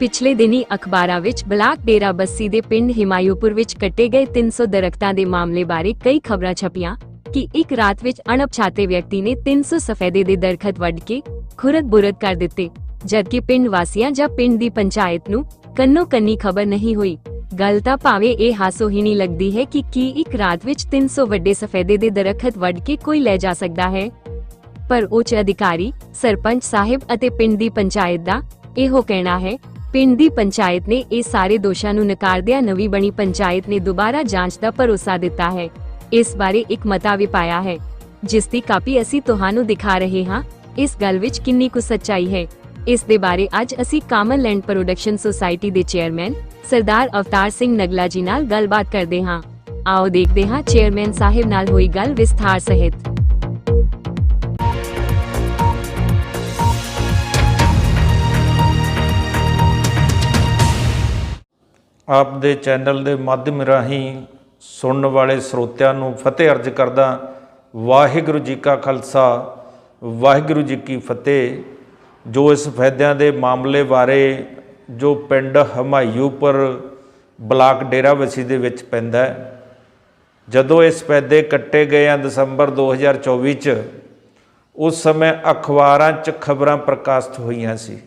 ਪਿਛਲੇ ਦਿਨੀ ਅਖਬਾਰਾਂ ਵਿੱਚ ਬਲਾਕ ਡੇਰਾ ਬੱਸੀ ਦੇ ਪਿੰਡ ਹਿਮਾਯੂਪੁਰ ਵਿੱਚ ਕੱਟੇ ਗਏ 300 ਦਰਖਤਾਂ ਦੇ ਮਾਮਲੇ ਬਾਰੇ ਕਈ ਖਬਰਾਂ ਛਪੀਆਂ ਕਿ ਇੱਕ ਰਾਤ ਵਿੱਚ ਅਣਪਛਾਤੇ ਵਿਅਕਤੀ ਨੇ 300 ਸਫੈਦੇ ਦੇ ਦਰਖਤ ਵੱਢ ਕੇ ਖੁਰਦ ਬੁਰਦ ਕਰ ਦਿੱਤੇ, ਜਦਕਿ ਪਿੰਡ ਵਾਸੀਆਂ ਜਾਂ ਪਿੰਡ ਦੀ ਪੰਚਾਇਤ ਨੂੰ ਕੰਨੋ ਕੰਨੀ ਖਬਰ ਨਹੀਂ ਹੋਈ। ਗੱਲ ਤਾਂ ਭਾਵੇਂ ਇਹ ਹਾਸੋਹੀਣੀ ਲੱਗਦੀ ਹੈ ਕਿ ਕੀ ਇੱਕ ਰਾਤ ਵਿੱਚ 300 ਵੱਡੇ ਸਫੈਦੇ ਦੇ ਦਰਖਤ ਵੱਢ ਕੇ ਕੋਈ ਲੈ ਜਾ ਸਕਦਾ ਹੈ। ਪਰ ਉੱਚ ਅਧਿਕਾਰੀ, ਸਰਪੰਚ ਸਾਹਿਬ ਅਤੇ ਪਿੰਡ ਦੀ ਪੰਚਾਇਤ ਦਾ ਇਹੋ ਕਹਿਣਾ ਹੈ ਪਿੰਡ ਦੀ ਪੰਚਾਇਤ ਨੇ ਇਹ ਸਾਰੇ ਦੋਸ਼ਾਂ ਨੂੰ ਨਕਾਰਦਿਆਂ ਨਵੀਂ ਬਣੀ ਪੰਚਾਇਤ ਨੇ ਦੁਬਾਰਾ ਜਾਂਚ ਦਾ ਭਰੋਸਾ ਦਿੱਤਾ ਹੈ। ਇਸ ਬਾਰੇ ਇੱਕ ਮਤਾ ਵੀ ਪਾਇਆ ਹੈ, ਜਿਸ ਦੀ ਕਾਪੀ ਅਸੀਂ ਤੁਹਾਨੂੰ ਦਿਖਾ ਰਹੇ ਹਾਂ। ਇਸ ਗੱਲ ਵਿੱਚ ਕਿੰਨੀ ਕੁ ਸੱਚਾਈ ਹੈ। ਇਸ ਦੇ ਬਾਰੇ ਅੱਜ ਅਸੀਂ ਕਾਮਨ ਲੈਂਡ ਪ੍ਰੋਡਕਸ਼ਨ ਸੁਸਾਇਟੀ ਦੇ ਚੇਅਰਮੈਨ ਸਰਦਾਰ ਅਵਤਾਰ ਸਿੰਘ ਨਗਲਾ ਜੀ ਨਾਲ ਗੱਲਬਾਤ ਕਰਦੇ ਹਾਂ। ਆਓ ਦੇਖਦੇ ਹਾਂ ਚੇਅਰਮੈਨ ਸਾਹਿਬ ਨਾਲ ਹੋਈ ਗੱਲ ਵਿਸਥਾਰ ਸਹਿਤ। ਆਪ ਦੇ ਚੈਨਲ ਦੇ ਮਾਧਿਅਮ ਰਾਹੀਂ ਸੁਣਨ ਵਾਲੇ ਸਰੋਤਿਆਂ ਨੂੰ ਫਤਿਹ ਅਰਜ ਕਰਦਾ ਵਾਹਿਗੁਰੂ ਜੀ ਕਾ ਖਾਲਸਾ, ਵਾਹਿਗੁਰੂ ਜੀ ਕੀ ਫਤਿਹ। ਜੋ ਇਸ ਫਾਇਦਿਆਂ ਦੇ ਮਾਮਲੇ ਬਾਰੇ ਜੋ ਪਿੰਡ ਹਮਾਯੂਪੁਰ ਬਲਾਕ ਡੇਰਾਬੱਸੀ ਦੇ ਵਿੱਚ ਪੈਂਦਾ ਹੈ, ਜਦੋਂ ਇਸ ਫਾਇਦੇ ਕੱਟੇ ਗਏ ਆ ਦਸੰਬਰ 2024 ਚ, ਉਸ ਸਮੇਂ ਅਖਬਾਰਾਂ 'ਚ ਖਬਰਾਂ ਪ੍ਰਕਾਸ਼ਿਤ ਹੋਈਆਂ ਸੀ।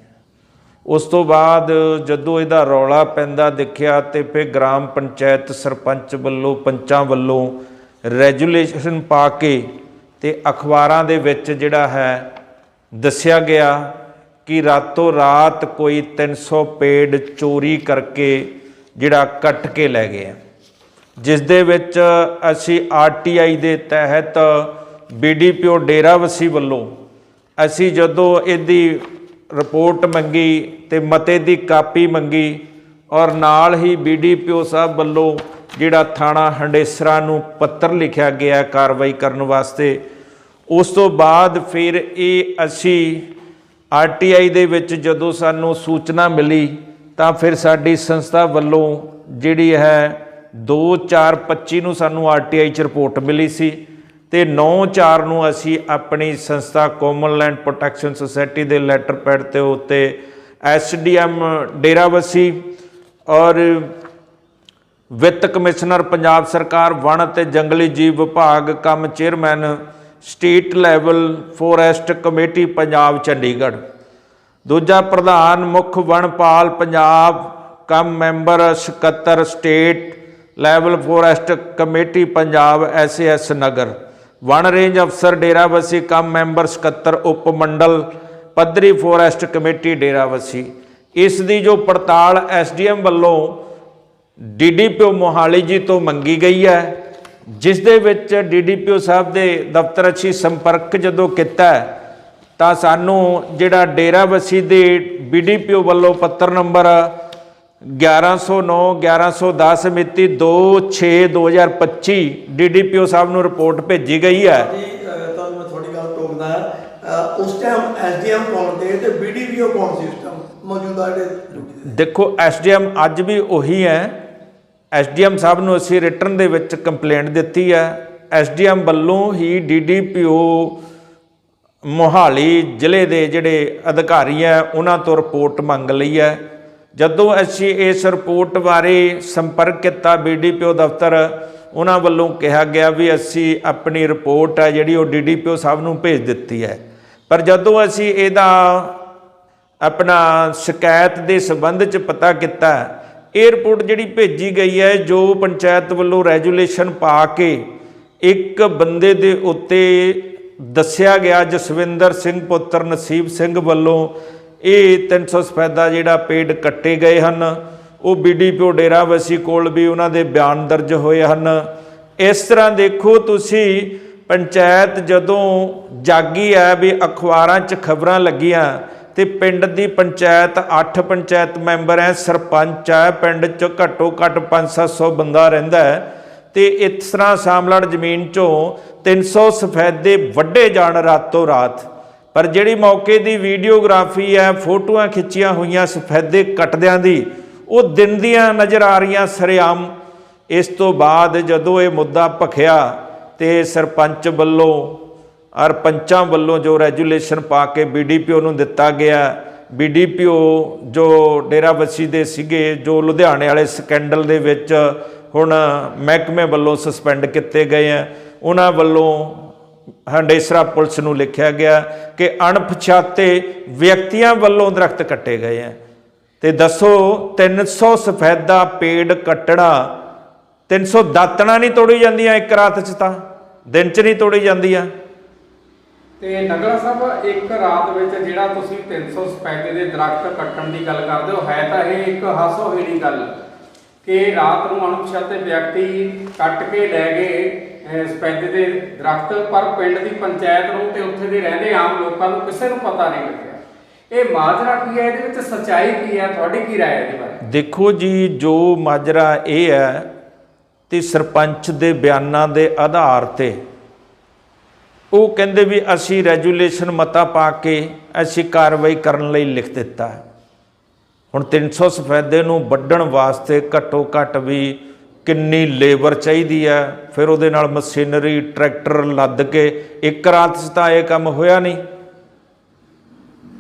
ਉਸ ਤੋਂ ਬਾਅਦ ਜਦੋਂ ਇਹਦਾ ਰੌਲਾ ਪੈਂਦਾ ਦੇਖਿਆ ਤੇ ਫਿਰ ਗ੍ਰਾਮ ਪੰਚਾਇਤ ਸਰਪੰਚ ਵੱਲੋਂ, ਪੰਚਾਂ ਵੱਲੋਂ ਰੈਜੂਲੇਸ਼ਨ ਪਾ ਕੇ ਤੇ ਅਖਬਾਰਾਂ ਦੇ ਵਿੱਚ ਜਿਹੜਾ ਹੈ ਦੱਸਿਆ ਗਿਆ ਕਿ ਰਾਤੋਂ ਰਾਤ ਕੋਈ 300 ਪੇੜ ਚੋਰੀ ਕਰਕੇ ਜਿਹੜਾ ਕੱਟ ਕੇ ਲੈ ਗਏ ਜਿਸ ਦੇ ਵਿੱਚ ਅਸੀਂ ਆਰਟੀਆਈ ਦੇ ਤਹਿਤ ਬੀਡੀਪੀਓ ਡੇਰਾਵਸੀ ਵੱਲੋਂ ਅਸੀਂ ਜਦੋਂ ਇਹਦੀ ਰਿਪੋਰਟ ਮੰਗੀ ਤੇ ਮਤੇ ਦੀ ਕਾਪੀ ਮੰਗੀ ਔਰ ਨਾਲ ਹੀ ਬੀਡੀਪੀਓ ਸਾਹਿਬ ਵੱਲੋਂ ਜਿਹੜਾ ਥਾਣਾ ਹੰਡੇਸਰਾ ਨੂੰ ਪੱਤਰ ਲਿਖਿਆ ਗਿਆ ਕਾਰਵਾਈ ਕਰਨ ਵਾਸਤੇ, ਉਸ ਤੋਂ ਬਾਅਦ ਫਿਰ ਇਹ ਅਸੀਂ ਆਰਟੀਆਈ ਦੇ ਵਿੱਚ ਜਦੋਂ ਸਾਨੂੰ ਸੂਚਨਾ ਮਿਲੀ ਤਾਂ ਫਿਰ ਸਾਡੀ ਸੰਸਥਾ ਵੱਲੋਂ ਜਿਹੜੀ ਹੈ 2425 ਨੂੰ ਸਾਨੂੰ ਆਰਟੀਆਈ ਚ ਰਿਪੋਰਟ ਮਿਲੀ ਸੀ। ਤੇ 94 ਨੂੰ ਅਸੀਂ ਆਪਣੀ ਸੰਸਥਾ ਕਾਮਨ ਲੈਂਡ ਪ੍ਰੋਟੈਕਸ਼ਨ ਸੁਸਾਇਟੀ ਦੇ ਲੈਟਰ ਪੈਡ ਤੇ ਉੱਤੇ ਐਸਡੀਐਮ ਡੇਰਾਬੱਸੀ ਔਰ ਵਿੱਤ ਕਮਿਸ਼ਨਰ ਪੰਜਾਬ ਸਰਕਾਰ, ਵਣ ਅਤੇ ਜੰਗਲੀ ਜੀਵ ਵਿਭਾਗ ਕੰਮ chairman state level forest committee Punjab Chandigarh. ਦੂਜਾ ਪ੍ਰਧਾਨ ਮੁੱਖ ਵਣਪਾਲ ਪੰਜਾਬ ਕੰਮ ਮੈਂਬਰ ਸਕੱਤਰ state level forest committee Punjab SS Nagar. ਵਣ ਰੇਂਜ ਅਫਸਰ ਡੇਰਾਬੱਸੀ ਕਮ ਮੈਂਬਰ ਸਕੱਤਰ ਉਪ ਮੰਡਲ ਪੱਧਰੀ ਫੋਰੈਸਟ ਕਮੇਟੀ ਡੇਰਾਬੱਸੀ ਇਸ ਦੀ ਜੋ ਪੜਤਾਲ ਐਸਡੀਐਮ ਵੱਲੋਂ ਡੀਡੀਪੀਓ ਮੋਹਾਲੀ ਜੀ ਤੋਂ ਮੰਗੀ ਗਈ ਹੈ, ਜਿਸ ਦੇ ਵਿੱਚ ਡੀਡੀਪੀਓ ਸਾਹਿਬ ਦੇ ਦਫ਼ਤਰ ਅਸੀਂ ਸੰਪਰਕ ਜਦੋਂ ਕੀਤਾ ਤਾਂ ਸਾਨੂੰ ਜਿਹੜਾ ਡੇਰਾਬੱਸੀ ਦੇ ਬੀਡੀਪੀਓ ਵੱਲੋਂ ਪੱਤਰ ਨੰਬਰ 1109 1110 ਮਿਤੀ 26/2025 ਡੀਡੀਪੀਓ ਸਾਹਿਬ ਨੂੰ ਰਿਪੋਰਟ ਭੇਜੀ ਗਈ ਹੈ। ਜੀ ਤੁਹਾਨੂੰ ਮੈਂ ਤੁਹਾਡੀ ਗੱਲ ਟੋਕਦਾ ਉਸ ਟਾਈਮ ਐਸਡੀਐਮ ਕੌਣ ਤੇ ਤੇ ਬੀਡੀਪੀਓ ਕੌਣ ਸੀ ਉਸ ਟਾਈਮ ਮੌਜੂਦਾ ਜਿਹੜੇ ਡਿਊਟੀ ਤੇ ਦੇਖੋ ਐਸਡੀਐਮ ਅੱਜ ਵੀ ਉਹੀ ਹੈ। ਐਸਡੀਐਮ ਸਾਹਿਬ ਨੂੰ ਅਸੀਂ ਰਿਟਰਨ ਦੇ ਵਿੱਚ ਕੰਪਲੇਂਟ ਦਿੱਤੀ ਹੈ। ਐਸਡੀਐਮ ਵੱਲੋਂ ਹੀ ਡੀਡੀਪੀਓ ਮੋਹਾਲੀ ਜ਼ਿਲ੍ਹੇ ਦੇ ਜਿਹੜੇ ਅਧਿਕਾਰੀ ਹੈ ਉਹਨਾਂ ਤੋਂ ਰਿਪੋਰਟ ਮੰਗ ਲਈ ਹੈ। ਜਦੋਂ ਅਸੀਂ ਇਸ ਰਿਪੋਰਟ ਬਾਰੇ ਸੰਪਰਕ ਕੀਤਾ ਬੀਡੀਪੀਓ ਦਫ਼ਤਰ, ਉਹਨਾਂ ਵੱਲੋਂ ਕਿਹਾ ਗਿਆ ਵੀ ਅਸੀਂ ਆਪਣੀ ਰਿਪੋਰਟ ਹੈ ਜਿਹੜੀ ਉਹ ਡੀਡੀਪੀਓ ਸਾਹਿਬ ਨੂੰ ਭੇਜ ਦਿੱਤੀ ਹੈ। ਪਰ ਜਦੋਂ ਅਸੀਂ ਇਹਦਾ ਆਪਣਾ ਸ਼ਿਕਾਇਤ ਦੇ ਸੰਬੰਧ ਚ ਪਤਾ ਕੀਤਾ, ਇਹ ਰਿਪੋਰਟ ਜਿਹੜੀ ਭੇਜੀ ਗਈ ਹੈ, ਜੋ ਪੰਚਾਇਤ ਵੱਲੋਂ ਰੈਜੂਲੇਸ਼ਨ ਪਾ ਕੇ ਇੱਕ ਬੰਦੇ ਦੇ ਉੱਤੇ ਦੱਸਿਆ ਗਿਆ, ਜਸਵਿੰਦਰ ਸਿੰਘ ਪੁੱਤਰ ਨਸੀਬ ਸਿੰਘ ਵੱਲੋਂ ਇਹ 300 ਸਫੈਦਾ ਜਿਹੜਾ ਪੇਡ ਕੱਟੇ ਗਏ ਹਨ, ਉਹ ਬੀਡੀਪੀਓ ਡੇਰਾਵਸੀ ਕੋਲ ਵੀ ਉਹਨਾਂ ਦੇ ਬਿਆਨ ਦਰਜ ਹੋਏ ਹਨ। ਇਸ ਤਰ੍ਹਾਂ ਦੇਖੋ ਤੁਸੀਂ, ਪੰਚਾਇਤ ਜਦੋਂ ਜਾਗੀ ਹੈ ਵੀ ਅਖਬਾਰਾਂ 'ਚ ਖਬਰਾਂ ਲੱਗੀਆਂ ਤੇ ਪਿੰਡ ਦੀ ਪੰਚਾਇਤ 8 ਪੰਚਾਇਤ ਮੈਂਬਰ ਹੈ, ਸਰਪੰਚ ਹੈ, ਪਿੰਡ 'ਚ ਘੱਟੋ ਘੱਟ 5-700 ਬੰਦਾ ਰਹਿੰਦਾ ਹੈ ਤੇ ਇਸ ਤਰ੍ਹਾਂ ਸਾਮਲੜ ਜ਼ਮੀਨ 'ਚੋਂ 300 ਸਫੈਦੇ ਵੱਡੇ ਜਾਣ ਰਾਤੋਂ ਰਾਤ। ਪਰ ਜਿਹੜੀ ਮੌਕੇ ਦੀ ਵੀਡੀਓਗ੍ਰਾਫੀ ਹੈ, ਫੋਟੋਆਂ ਖਿੱਚੀਆਂ ਹੋਈਆਂ ਸਫੈਦੇ ਕੱਟਦਿਆਂ ਦੀ, ਉਹ ਦਿਨ ਦੀਆਂ ਨਜ਼ਰ ਆ ਰਹੀਆਂ ਸਰੇਆਮ। ਇਸ ਤੋਂ ਬਾਅਦ ਜਦੋਂ ਇਹ ਮੁੱਦਾ ਭਖਿਆ ਤੇ ਸਰਪੰਚ ਵੱਲੋਂ ਔਰ ਪੰਚਾਂ ਵੱਲੋਂ ਜੋ ਰੈਜੂਲੇਸ਼ਨ ਪਾ ਕੇ ਬੀਡੀਪੀਓ ਨੂੰ ਦਿੱਤਾ ਗਿਆ ਬੀਡੀਪੀਓ ਜੋ ਡੇਰਾਬੱਸੀ ਦੇ ਸੀਗੇ, ਜੋ ਲੁਧਿਆਣੇ ਵਾਲੇ ਸਕੈਂਡਲ ਦੇ ਵਿੱਚ ਹੁਣ ਮਹਿਕਮੇ ਵੱਲੋਂ ਸਸਪੈਂਡ ਕੀਤੇ ਗਏ ਆ, ਉਹਨਾਂ ਵੱਲੋਂ ਹੰਡੇਸਰਾ ਪੁਲਿਸ ਨੂੰ ਲਿਖਿਆ ਗਿਆ ਕਿ ਅਣਪਛਾਤੇ ਵਿਅਕਤੀਆਂ ਵੱਲੋਂ ਦਰਖਤ ਕੱਟੇ ਗਏ ਆ ਤੇ ਦੱਸੋ 300 ਸਫੈਦਾ ਪੇੜ ਕੱਟਣਾ 300 ਦਾਤਣਾ ਨਹੀਂ ਤੋੜੀ ਜਾਂਦੀਆਂ ਇੱਕ ਰਾਤ 'ਚ ਤਾਂ? ਦਿਨ 'ਚ ਨਹੀਂ ਤੋੜੀ ਜਾਂਦੀਆਂ? ਤੇ ਨਗਲਾ ਸਾਹਿਬ ਇੱਕ ਰਾਤ ਵਿੱਚ ਜਿਹੜਾ ਤੁਸੀਂ 300 ਸਪੈਦੇ ਦੇ ਦਰਖਤ ਕੱਟਣ ਦੀ ਗੱਲ ਕਰਦੇ ਹੋ, ਹੈ ਤਾਂ ਇਹ ਇੱਕ ਹਾਸੋਹੀਣੀ ਗੱਲ ਕਿ ਰਾਤ ਨੂੰ ਅਣਪਛਾਤੇ ਵਿਅਕਤੀ ਕੱਟ ਕੇ ਲੈ ਗਏ ਸਪੈਦੇ ਦੇ ਦਰਖਤ, ਪਰ ਪਿੰਡ ਦੀ ਪੰਚਾਇਤ ਨੂੰ ਤੇ ਉੱਥੇ ਦੇ ਰਹਿੰਦੇ ਆਮ ਲੋਕਾਂ ਨੂੰ ਕਿਸੇ ਨੂੰ ਪਤਾ ਨਹੀਂ ਲੱਗਿਆ। ਇਹ ਮਾਜਰਾ ਕੀ ਹੈ? ਇਹਦੇ ਵਿੱਚ ਸੱਚਾਈ ਕੀ ਹੈ? ਤੁਹਾਡੀ ਕੀ ਰਾਏ ਹੈ ਇਹਦੇ ਬਾਰੇ? ਦੇਖੋ ਜੀ, ਜੋ ਮਾਜਰਾ ਇਹ ਹੈ ਤੇ ਸਰਪੰਚ ਦੇ ਬਿਆਨਾਂ ਦੇ ਆਧਾਰ ਤੇ, ਉਹ ਕਹਿੰਦੇ ਵੀ ਅਸੀਂ ਰੈਜੂਲੇਸ਼ਨ ਮਤਾ ਪਾ ਕੇ ਅਸੀਂ ਕਾਰਵਾਈ ਕਰਨ ਲਈ ਲਿਖ ਦਿੱਤਾ। ਹੈ। ਹੁਣ 300 ਸਫੈਦੇ ਨੂੰ ਵੱਢਣ ਵਾਸਤੇ ਘੱਟੋ ਘੱਟ ਵੀ ਕਿੰਨੀ ਲੇਬਰ ਚਾਹੀਦੀ ਹੈ ਫਿਰ ਉਹਦੇ ਨਾਲ ਮਸ਼ੀਨਰੀ, ਟਰੈਕਟਰ ਲੱਦ ਕੇ ਇੱਕ ਰਾਤ 'ਚ ਤਾਂ ਇਹ ਕੰਮ ਹੋਇਆ ਨਹੀਂ।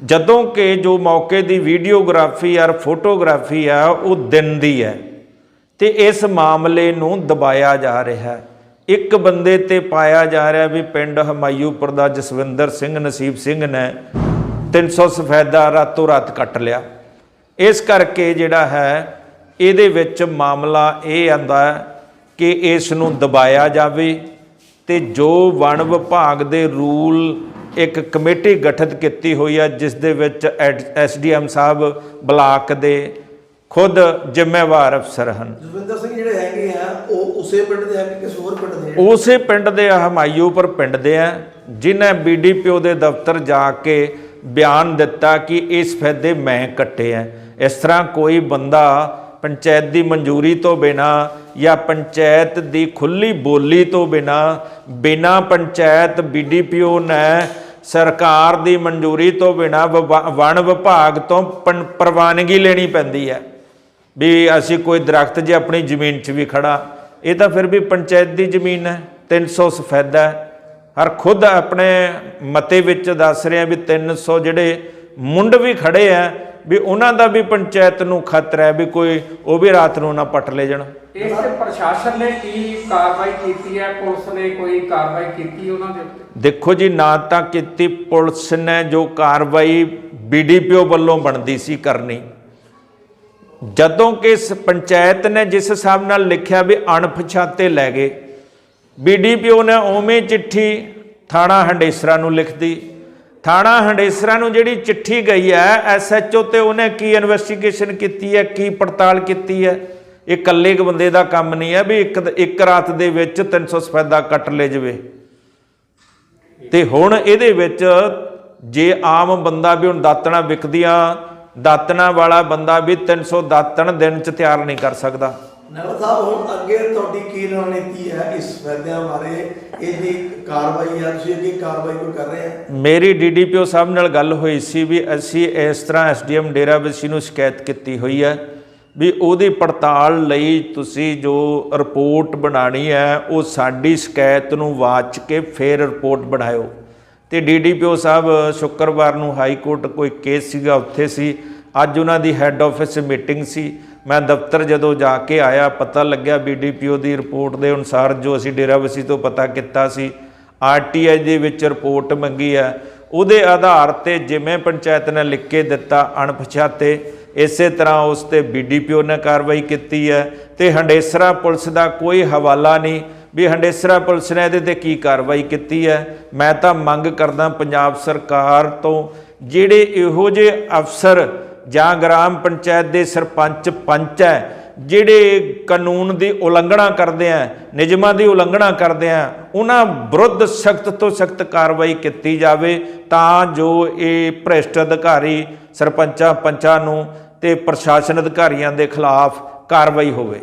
ਜਦੋਂ ਕਿ ਜੋ ਮੌਕੇ ਦੀ ਵੀਡੀਓਗ੍ਰਾਫੀ ਔਰ ਫੋਟੋਗ੍ਰਾਫੀ ਆ, ਉਹ ਦਿਨ ਦੀ ਹੈ। ਤੇ ਇਸ ਮਾਮਲੇ ਨੂੰ ਦਬਾਇਆ ਜਾ ਰਿਹਾ ਹੈ। ਇੱਕ ਬੰਦੇ ਤੇ ਪਾਇਆ ਜਾ ਰਿਹਾ ਵੀ ਪਿੰਡ ਹਮਾਇੂਪੁਰ ਦਾ ਜਸਵਿੰਦਰ ਸਿੰਘ, ਨਸੀਬ ਸਿੰਘ ਨੇ 300 ਸਫੈਦਾ ਰਾਤੋਂ ਰਾਤ ਕੱਟ ਲਿਆ। ਇਸ ਕਰਕੇ ਜਿਹੜਾ ਹੈ ਇਹਦੇ ਵਿੱਚ ਮਾਮਲਾ ਇਹ ਆਂਦਾ ਕਿ ਇਸ ਨੂੰ ਦਬਾਇਆ ਜਾਵੇ ਤੇ ਜੋ ਵਣ ਵਿਭਾਗ ਦੇ ਰੂਲ ਇੱਕ ਕਮੇਟੀ ਗਠਿਤ ਕੀਤੀ ਹੋਈ ਹੈ ਜਿਸ ਦੇ ਵਿੱਚ ਐਸਡੀਐਮ ਸਾਹਿਬ ਬਲਾਕ ਦੇ ਖੁਦ ਜ਼ਿੰਮੇਵਾਰ ਅਫਸਰ ਹਨ। ਜਸਵਿੰਦਰ ਸਿੰਘ ਜਿਹੜੇ ਹੈਗੇ ਆ ਉਹ ਉਸੇ ਪਿੰਡ ਦੇ ਆ ਕਿ ਕਿਸੇ ਹੋਰ ਪਿੰਡ ਦੇ ਆ? ਉਸੇ ਪਿੰਡ ਦੇ ਹਮਾਇੂਪੁਰ ਪਿੰਡ ਦੇ ਆ ਜਿਨ੍ਹਾਂ ਬੀਡੀਪੀਓ ਦੇ ਦਫ਼ਤਰ ਜਾ ਕੇ ਬਿਆਨ ਦਿੱਤਾ ਕਿ ਇਸ ਫਾਇਦੇ ਮੈਂ ਕੱਟੇ ਆ। ਇਸ ਤਰ੍ਹਾਂ ਕੋਈ ਬੰਦਾ ਪੰਚਾਇਤ ਦੀ ਮਨਜ਼ੂਰੀ ਤੋਂ ਬਿਨਾ ਜਾਂ ਪੰਚਾਇਤ ਦੀ ਖੁੱਲੀ ਬੋਲੀ ਤੋਂ ਬਿਨਾ ਬਿਨਾ ਪੰਚਾਇਤ ਬੀਡੀਪੀਓ ਨੇ ਸਰਕਾਰ ਦੀ ਮਨਜ਼ੂਰੀ ਤੋਂ ਬਿਨਾ ਵਣ ਵਿਭਾਗ ਤੋਂ ਪਨ- ਪ੍ਰਵਾਨਗੀ ਲੈਣੀ ਪੈਂਦੀ ਹੈ। ਵੀ ਅਸੀਂ ਕੋਈ ਦਰਖਤ ਜੇ ਆਪਣੀ ਜ਼ਮੀਨ 'ਚ ਵੀ ਖੜਾ ਇਹ ਤਾਂ ਫਿਰ ਵੀ ਪੰਚਾਇਤ ਦੀ ਜ਼ਮੀਨ ਹੈ 300 ਸਫੈਦਾ ਹੈ। ਹਰ ਖੁਦ ਆਪਣੇ ਮਤੇ ਵਿੱਚ ਦੱਸ ਰਿਹਾ ਵੀ 300 ਜਿਹੜੇ ਮੁੰਡ ਵੀ ਖੜੇ ਆ ਵੀ ਉਹਨਾਂ ਦਾ ਵੀ ਪੰਚਾਇਤ ਨੂੰ ਖਤਰਾ ਹੈ ਵੀ ਕੋਈ ਉਹ ਵੀ ਰਾਤ ਨੂੰ ਨਾ ਪੱਟ ਲੈ ਜਾਣ। ਇਸ ਪ੍ਰਸ਼ਾਸਨ ਨੇ ਕੀ ਕਾਰਵਾਈ ਕੀਤੀ ਹੈ? ਪੁਲਿਸ ਨੇ ਕੋਈ ਕਾਰਵਾਈ ਕੀਤੀ ਉਹਨਾਂ ਦੇ ਉੱਤੇ? ਦੇਖੋ ਜੀ ਨਾ ਤਾਂ ਕੀਤੀ ਪੁਲਿਸ ਨੇ ਜੋ ਕਾਰਵਾਈ ਬੀਡੀਪੀਓ ਵੱਲੋਂ ਬਣਦੀ ਸੀ ਕਰਨੀ। ਜਦੋਂ ਕਿ ਇਸ ਪੰਚਾਇਤ ਨੇ ਜਿਸ ਹਿਸਾਬ ਨਾਲ ਲਿਖਿਆ ਵੀ ਅਣਪਛਾਤੇ ਲੈ ਗਏ ਬੀਡੀਪੀਓ ਨੇ ਉਵੇਂ ਚਿੱਠੀ ਥਾਣਾ ਹੰਡੇਸਰਾ ਨੂੰ ਲਿਖਦੀ ਥਾਣਾ ਹੰਡੇਸਰਾ ਨੂੰ ਜਿਹੜੀ ਚਿੱਠੀ ਗਈ ਹੈ ਐਸਐਚਓ ਤੇ ਉਹਨੇ ਕੀ ਇਨਵੈਸਟੀਗੇਸ਼ਨ ਕੀਤੀ ਹੈ, ਕੀ ਪੜਤਾਲ ਕੀਤੀ ਹੈ? ਇਹ ਇਕੱਲੇ ਇੱਕ ਬੰਦੇ ਦਾ ਕੰਮ ਨਹੀਂ ਹੈ ਵੀ ਇੱਕ ਇੱਕ ਰਾਤ ਦੇ ਵਿੱਚ 300 ਸਫੈਦਾ ਕੱਟ ਲੈ ਜਾਵੇ। ਤੇ ਹੁਣ ਇਹਦੇ ਵਿੱਚ ਜੇ ਆਮ ਬੰਦਾ ਵੀ ਹੁਣ ਦਾਤਣਾ ਵਿਕਦੀਆਂ, ਦਾਤਣਾ ਵਾਲਾ ਬੰਦਾ ਵੀ 300 ਦਾਤਣ ਦਿਨ ਚ ਤਿਆਰ ਨਹੀਂ ਕਰ ਸਕਦਾ। ਨਵ ਸਾਹਿਬ, ਹੁਣ ਅੱਗੇ ਤੁਹਾਡੀ ਕੀ ਰਣਨੀਤੀ ਹੈ ਇਸ ਫੈਦਿਆਂ ਬਾਰੇ? ਇਹਦੀ ਕਾਰਵਾਈ ਆ, ਤੁਸੀਂ ਅੱਗੇ ਕਾਰਵਾਈ ਕੋਈ ਕਰ ਰਹੇ ਆ? ਮੇਰੀ ਡੀਡੀਪੀਓ ਸਾਹਿਬ ਨਾਲ ਗੱਲ ਹੋਈ ਸੀ ਵੀ ਅਸੀਂ ਇਸ ਤਰ੍ਹਾਂ ਐਸਡੀਐਮ ਡੇਰਾਬੱਸੀ ਨੂੰ ਸ਼ਿਕਾਇਤ ਕੀਤੀ ਹੋਈ ਹੈ ਵੀ ਉਹਦੀ ਪੜਤਾਲ ਲਈ ਤੁਸੀਂ ਜੋ ਰਿਪੋਰਟ ਬਣਾਣੀ ਹੈ, ਉਹ ਸਾਡੀ ਸ਼ਿਕਾਇਤ ਨੂੰ ਵਾਚ ਕੇ ਫਿਰ ਰਿਪੋਰਟ ਬਣਾਇਓ। ਤੇ ਡੀਡੀਪੀਓ ਸਾਹਿਬ, ਸ਼ੁੱਕਰਵਾਰ ਨੂੰ ਹਾਈ ਕੋਰਟ ਕੋਈ ਕੇਸ ਸੀਗਾ, ਉੱਥੇ ਸੀ। ਅੱਜ ਉਹਨਾਂ ਦੀ ਹੈੱਡ ਆਫਿਸ ਮੀਟਿੰਗ ਸੀ। ਮੈਂ ਦਫ਼ਤਰ ਜਦੋਂ ਜਾ ਕੇ ਆਇਆ, ਪਤਾ ਲੱਗਿਆ ਬੀਡੀਪੀਓ ਦੀ ਰਿਪੋਰਟ ਦੇ ਅਨੁਸਾਰ ਜੋ ਅਸੀਂ ਡੇਰਾਬੱਸੀ ਤੋਂ ਪਤਾ ਕੀਤਾ ਸੀ ਆਰਟੀਆਈ ਦੇ ਵਿੱਚ ਰਿਪੋਰਟ ਮੰਗੀ ਹੈ। ਉਹਦੇ ਆਧਾਰ ਤੇ ਜਿਵੇਂ ਪੰਚਾਇਤ ਨੇ ਲਿਖ ਕੇ ਦਿੱਤਾ ਅਣਪਛਾਤੇ, ਇਸੇ ਤਰ੍ਹਾਂ ਉਸ ਤੇ ਬੀਡੀਪੀਓ ਨੇ ਕਾਰਵਾਈ ਕੀਤੀ ਹੈ ਤੇ ਹੰਡੇਸਰਾ ਪੁਲਿਸ ਦਾ ਕੋਈ ਹਵਾਲਾ ਨਹੀਂ ਵੀ ਹੰਡੇਸਰਾ ਪੁਲਿਸ ਨੇ ਇਹਦੇ ਤੇ ਕੀ ਕਾਰਵਾਈ ਕੀਤੀ ਹੈ। ਮੈਂ ਤਾਂ ਮੰਗ ਕਰਦਾ ਪੰਜਾਬ ਸਰਕਾਰ ਤੋਂ ਜਿਹੜੇ ਇਹੋ ਜਿਹੇ ਅਫਸਰ ਜਾਂ ਗ੍ਰਾਮ ਪੰਚਾਇਤ ਦੇ ਸਰਪੰਚ ਪੰਚ ਹੈ, ਜਿਹੜੇ ਕਾਨੂੰਨ ਦੀ ਉਲੰਘਣਾ ਕਰਦੇ ਆ, ਨਿਯਮਾਂ ਦੀ ਉਲੰਘਣਾ ਕਰਦੇ ਆ, ਉਹਨਾਂ ਵਿਰੁੱਧ ਸਖਤ ਤੋਂ ਸਖਤ ਕਾਰਵਾਈ ਕੀਤੀ ਜਾਵੇ ਤਾਂ ਜੋ ਇਹ ਭ੍ਰਿਸ਼ਟ ਅਧਿਕਾਰੀ ਸਰਪੰਚਾਂ ਪੰਚਾਂ ਨੂੰ ਤੇ ਪ੍ਰਸ਼ਾਸਨ ਅਧਿਕਾਰੀਆਂ ਦੇ ਖਿਲਾਫ ਕਾਰਵਾਈ ਹੋਵੇ।